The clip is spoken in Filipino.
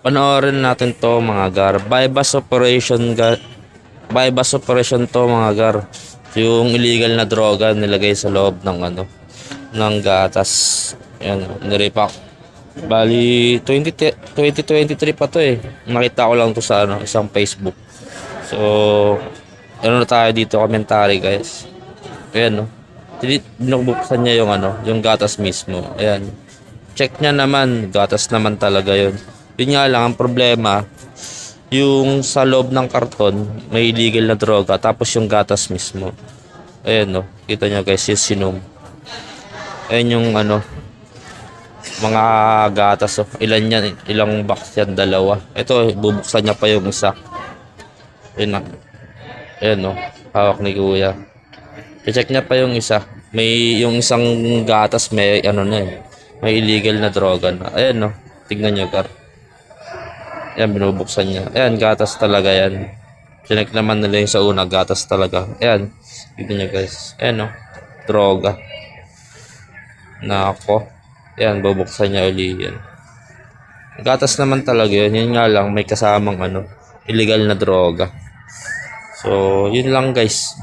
panoorin natin to mga gar. Bypass operation ga bypass operation to mga gar. Yung illegal na droga nilagay sa loob ng ano ng gatas. Yan, nirepack. Bali 20, te- 2023 pa to eh. Nakita ko lang to sa ano, isang Facebook. So, ano na tayo dito commentary guys. Ayan no. Binubuksan niya yung ano, yung gatas mismo. Ayan. Check niya naman, gatas naman talaga yun. Yun nga lang, ang problema, yung sa loob ng karton, may illegal na droga, tapos yung gatas mismo. Ayan no, kita niyo guys, yung sinom. Ayan yung ano, mga gatas. Oh. Ilan yan? Ilang box yan? Dalawa. Ito, bubuksan niya pa yung isa. Ayan. Ayan no, hawak ni kuya. I-check niya pa yung isa. May yung isang gatas may ano na eh. May illegal na droga na. Ayan no. Tignan niyo kar. Ayan binubuksan niya. Ayan gatas talaga yan. Chinek naman nila yung sa una gatas talaga. Ayan. Tignan niyo guys. Ayan no. Droga. Nako. Ayan bubuksan niya uli yan. Gatas naman talaga yun. Yun nga lang may kasamang ano. Illegal na droga. So, yun lang guys.